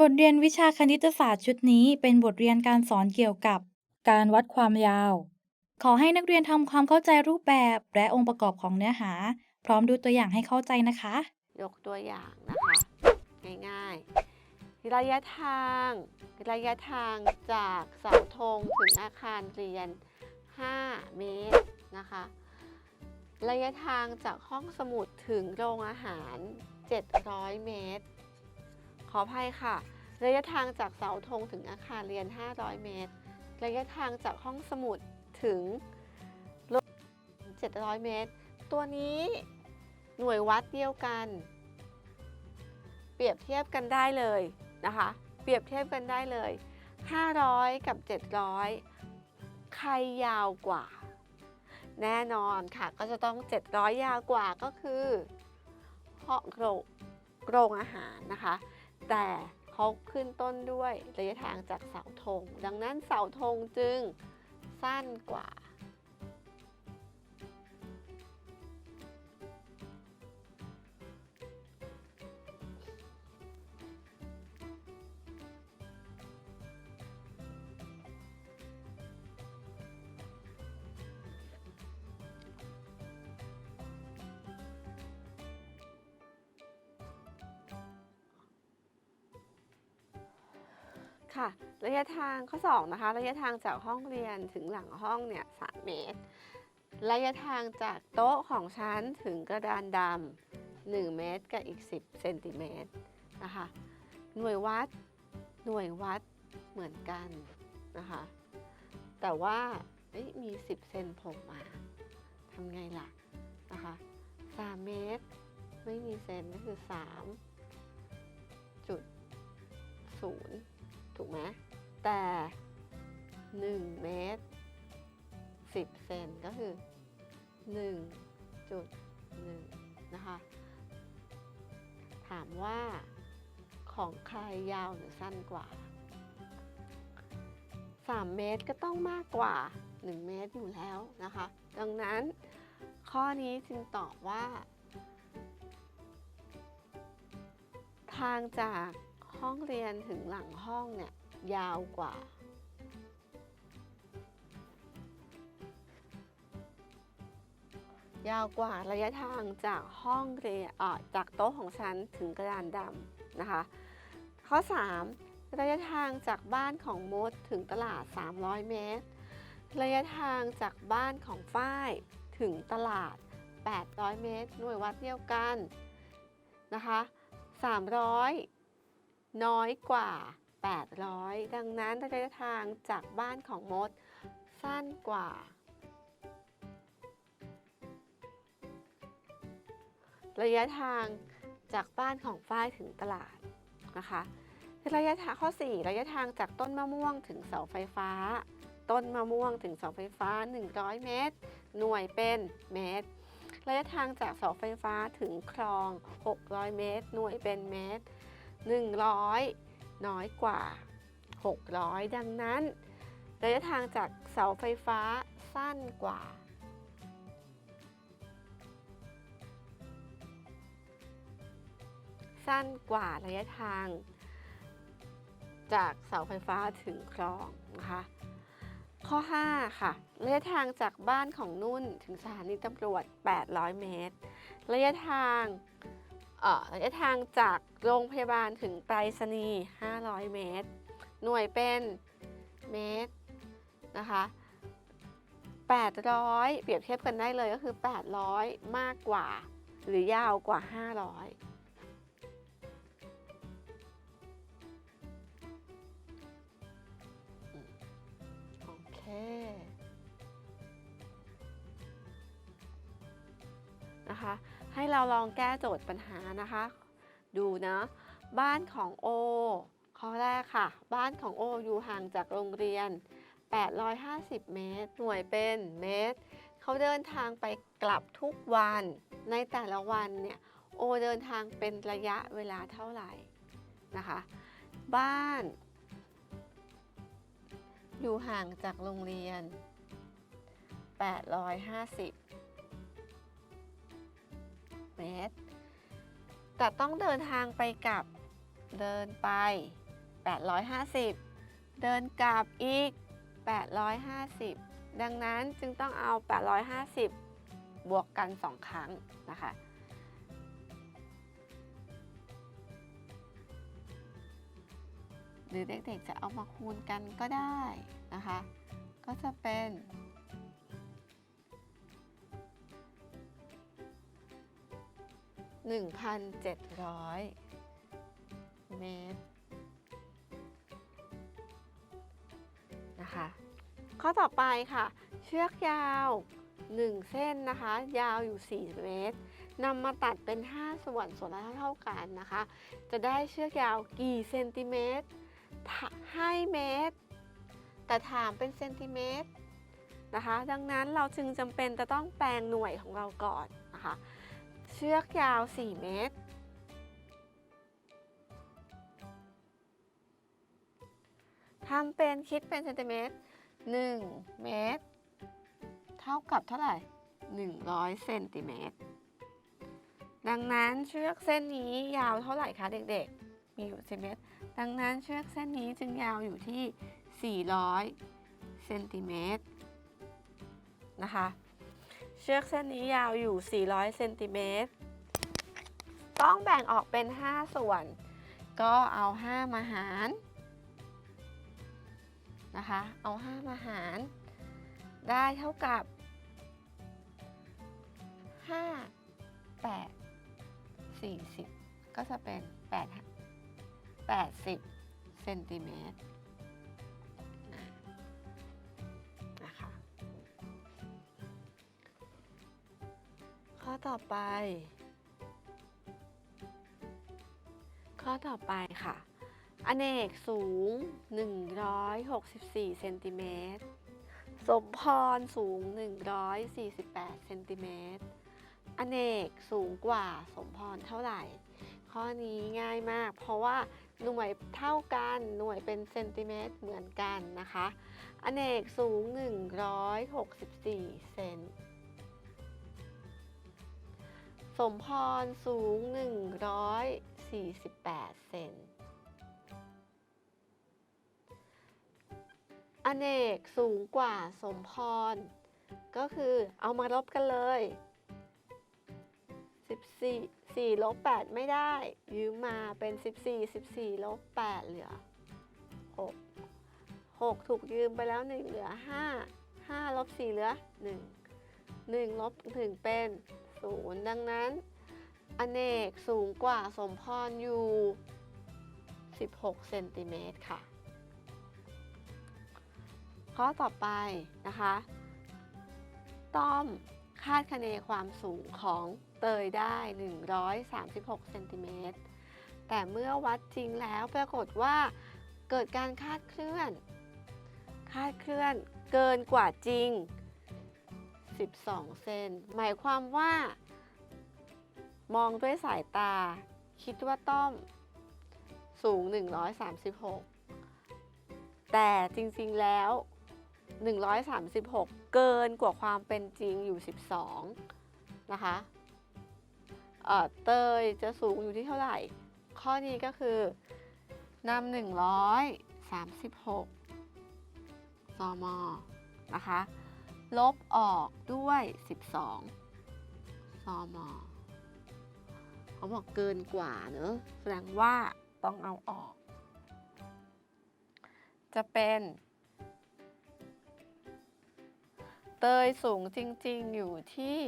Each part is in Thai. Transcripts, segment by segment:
บทเรียนวิชาคณิตศาสตร์ชุดนี้เป็นบทเรียนการสอนเกี่ยวกับ การวัดความยาว ขอให้นักเรียนทำความเข้าใจรูปแบบและองค์ประกอบของเนื้อหา พร้อมดูตัวอย่างให้เข้าใจนะคะ ยกตัวอย่างนะคะ ง่ายๆ ระยะทาง ระยะทางจากเสาธงถึงอาคารเรียน 5 เมตรนะคะ ระยะทางจากห้องสมุดถึงโรงอาหาร 700 เมตร ขออภัยค่ะ ระยะทางจากเสาธงถึงอาคารเรียน 500 เมตร ระยะทางจากห้องสมุดถึงรงอาหาร700 เมตร ตัวนี้หน่วยวัดเดียวกัน เปรียบเทียบกันได้เลยนะคะ เปรียบเทียบกันได้เลย 500 กับ 700 ใครยาวกว่า แน่นอนค่ะ ก็จะต้อง 700 ยาวกว่าก็คือห้องโรงโรงอาหารนะคะ แต่เขาขึ้นต้นด้วยระยะทางจากเสาธง ดังนั้นเสาธงจึงสั้นกว่า ค่ะ ระยะทางข้อ2นะคะ ระยะทางจากห้องเรียนถึงหลังห้องเนี่ย3เมตร ระยะทางจากโต๊ะของฉันถึงกระดานดำ1เมตรกับอีก 10เซนติเมตรนะคะ หน่วยวัด หน่วยวัดเหมือนกันนะคะ แต่ว่ามี 10เซนโผล่มาทำไงล่ะนะคะ3เมตร ไม่มีเซนก็คือ3จุด0 ถูกไหมแต่ 1 เมตร 10 เซนก็คือ1จุด1นะคะ ถามว่าของใครยาวหรือสั้นกว่า 3 เมตรก็ต้องมากกว่า 1 เมตรอยู่แล้วนะคะ ดังนั้นข้อนี้จึงตอบว่า ทางจาก ห้องเรียนถึงหลังห้องเนี่ยยาวกว่า ยาวกว่าระยะทางจากห้องเรียนจากโต๊ะของฉันถึงกระดานดำนะคะ ข้อ 3 ระยะทางจากบ้านของมดถึงตลาด 300 เมตร ระยะทางจากบ้านของฝ้ายถึงตลาด 800 เมตร หน่วยวัดเดียวกันนะคะ 300 น้อยกว่า 800 ดังนั้นระยะทางจากบ้านของมด สั้นกว่า ระยะทางจากบ้านของฝ้ายถึงตลาดนะคะระยะทางข้อ 4 ระยะทางจากต้นมะม่วงถึงเสาไฟฟ้า ต้นมะม่วงถึงเสาไฟฟ้า 100 เมตร หน่วยเป็นเมตร ระยะทางจากเสาไฟฟ้าถึงคลอง 600 เมตร หน่วยเป็นเมตร 100 น้อยกว่า 600 ดังนั้นระยะทางจากเสาไฟฟ้าสั้นกว่า สั้นกว่าระยะทาง จากเสาไฟฟ้าถึงคลองนะคะข้อ 5 ค่ะ ระยะทางจากบ้านของนุ่นถึงสถานีตำรวจ 800 เมตร ระยะทาง ระยะทางจากโรงพยาบาลถึงไปรษณีย์500 เมตร หน่วยเป็นเมตรนะคะ800 เปรียบเทียบกันได้เลยก็คือ 800 มากกว่า หรือยาวกว่า 500โอเคนะคะ ให้เราลองแก้โจทย์ปัญหานะคะ ดูนะบ้านของโอข้อแรกค่ะ บ้านของโออยู่ห่างจากโรงเรียน 850 เมตร หน่วยเป็นเมตร เขาเดินทางไปกลับทุกวัน ในแต่ละวันเนี่ยโอเดินทางเป็นระยะเวลาเท่าไหร่นะคะ บ้าน อยู่ห่างจากโรงเรียน 850 เมตรแต่ต้องเดินทางไปกลับ เดินไป 850 เดินกลับอีก 850 ดังนั้นจึงต้องเอา 850 บวกกัน 2 ครั้งนะคะ หรือเด็กๆจะเอามาคูณกันก็ได้นะคะ ก็จะเป็น 1,700 เมตรนะคะ ข้อต่อไปค่ะ เชือกยาว 1 เส้นนะคะ ยาวอยู่ 4 เมตรนำมาตัดเป็น 5 ส่วนส่วนละเท่ากันนะคะ จะได้เชือกยาวกี่เซนติเมตรให้เมตร แต่ถามเป็นเซนติเมตรนะคะ ดังนั้นเราจึงจำเป็นจะต้องแปลงหน่วยของเราก่อนนะคะ ชือกยาว 4 เมตร ทำเป็นคิดเป็นเซนติเมตร 1 เมตร เท่ากับเท่าไหร่ 100 เซนติเมตร ดังนั้นเชือกเส้นนี้ยาวเท่าไหร่คะเด็กๆ มีอยู่เซนติเมตร ดังนั้นเชือกเส้นนี้จึงยาวอยู่ที่ 400 เซนติเมตรนะคะ เชือกเส้นนี้ยาวอยู่ 400 เซนติเมตร ต้องแบ่งออกเป็น 5 ส่วน ก็เอา 5 มาหารนะคะ เอา 5 มาหาร ได้เท่ากับ 5 8 40 ก็จะเป็น 8 80 เซนติเมตร อต่อไป ข้อต่อไปค่ะ อเนกสูง 164เซนติเมตร สมพรสูง 148เซนติเมตร อเนกสูงกว่าสมพรเท่าไหร่ ข้อนี้ง่ายมาก เพราะว่าหน่วยเท่ากัน หน่วยเป็นเซนติเมตรเหมือนกันนะคะ อเนกสูง 164เซน มพรสูง 148 เซน อเนกสูงกว่าสมพร ก็คือเอามาลบกันเลย 14 4ลบ8ไม่ได้ ยืมมาเป็น 14 14ลบ8เหลือ 6 6 ถูกยืมไปแล้ว 1 เหลือ 5 5ลบ4เหลือ 1 1ลบ1เป็น 0 ดังนั้น อเนกสูงกว่าสมพรอยู่ 16 เซนติเมตรค่ะ ข้อต่อไปนะคะ ต้อมคาดคะเนความสูงของเตยได้ 136 เซนติเมตร แต่เมื่อวัดจริงแล้วปรากฏว่าเกิดการคาดเคลื่อน คาดเคลื่อนเกินกว่าจริง 12เซนหมายความว่า มองด้วยสายตา คิดว่าต้อมสูง 136 แต่จริงๆแล้ว 136 เกินกว่าความเป็นจริงอยู่ 12 นะคะเเตยจะสูงอยู่ที่เท่าไหร่ ข้อนี้ก็คือนำ136ซมนะคะ ลบออกด้วย 12 ซมเขาบอกเกินกว่าเนอะแสดงว่าต้องเอาออก จะเป็น เตยสูงจริง ๆ อยู่ที่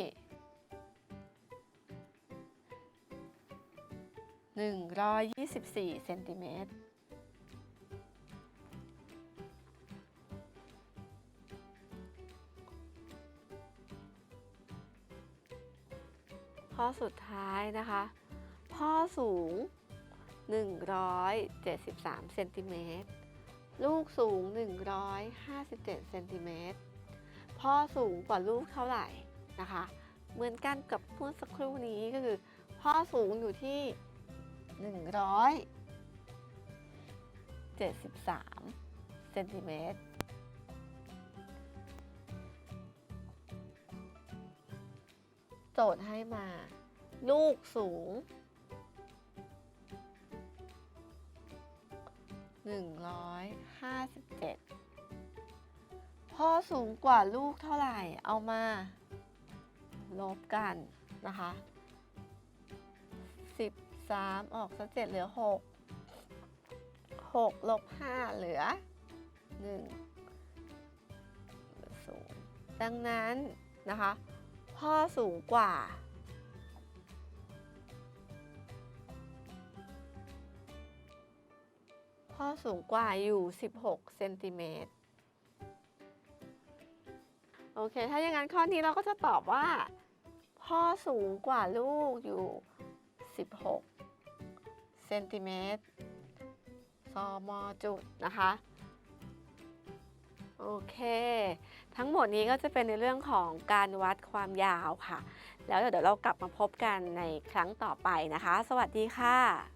124 เซนติเมตร ข้อสุดท้ายนะคะ พ่อสูง 173เซนติเมตรลูกสูง 157เซนติเมตรพ่อสูงกว่าลูกเท่าไหร่นะคะ เหมือนกันกับเมื่อสักครู่นี้ก็คือ พ่อสูงอยู่ที่ 173เซนติเมตร โจทย์ให้มา ลูกสูง 157 พ่อสูงกว่าลูกเท่าไหร่เอามา ลบกันนะคะ 13 ออกซะ7เหลือ 6 6 ลบ 5 เหลือ 1 0 ดังนั้นนะคะ พ่อสูงกว่า พ่อสูงกว่าอยู่ 16 เซนติเมตร โอเค ถ้าอย่างนั้นข้อนี้เราก็จะตอบว่า พ่อสูงกว่าลูกอยู่ 16 เซนติเมตรซอมอจุดนะคะ โอเค ทั้งหมดนี้ก็จะเป็นในเรื่องของการวัดความยาวค่ะ แล้วเดี๋ยวเรากลับมาพบกันในครั้งต่อไปนะคะ สวัสดีค่ะ